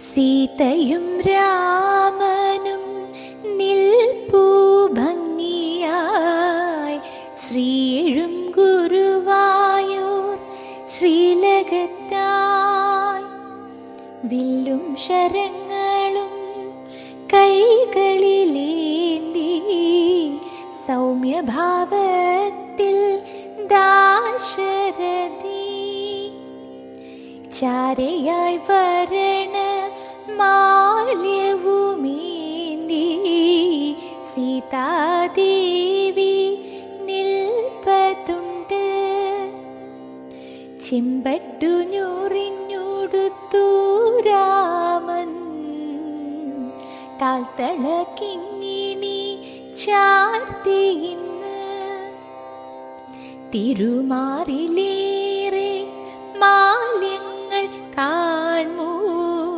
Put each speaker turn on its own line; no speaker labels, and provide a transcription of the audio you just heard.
സീതയും രാമനും നിൽപ്പൂ ഭംഗിയായി. ശ്രീഴും ഗുരുവായൂർ ശ്രീലകത്തായി. വില്ലും ശരങ്ങളും കൈകളിലേന്തി സൗമ്യഭാവത്തിൽ ദാശരഥി. ചാരയായി വരണ സീതാദേവി നിൽപ്പതുണ്ട്. ചെമ്പട്ടു ഞൊറിഞ്ഞുടുത്തു രാമൻ. താൽത്തള കിങ്ങിണി ചാർത്തിയിന്ന് തിരുമാറിലേറെ മാലിന്യങ്ങൾ കാ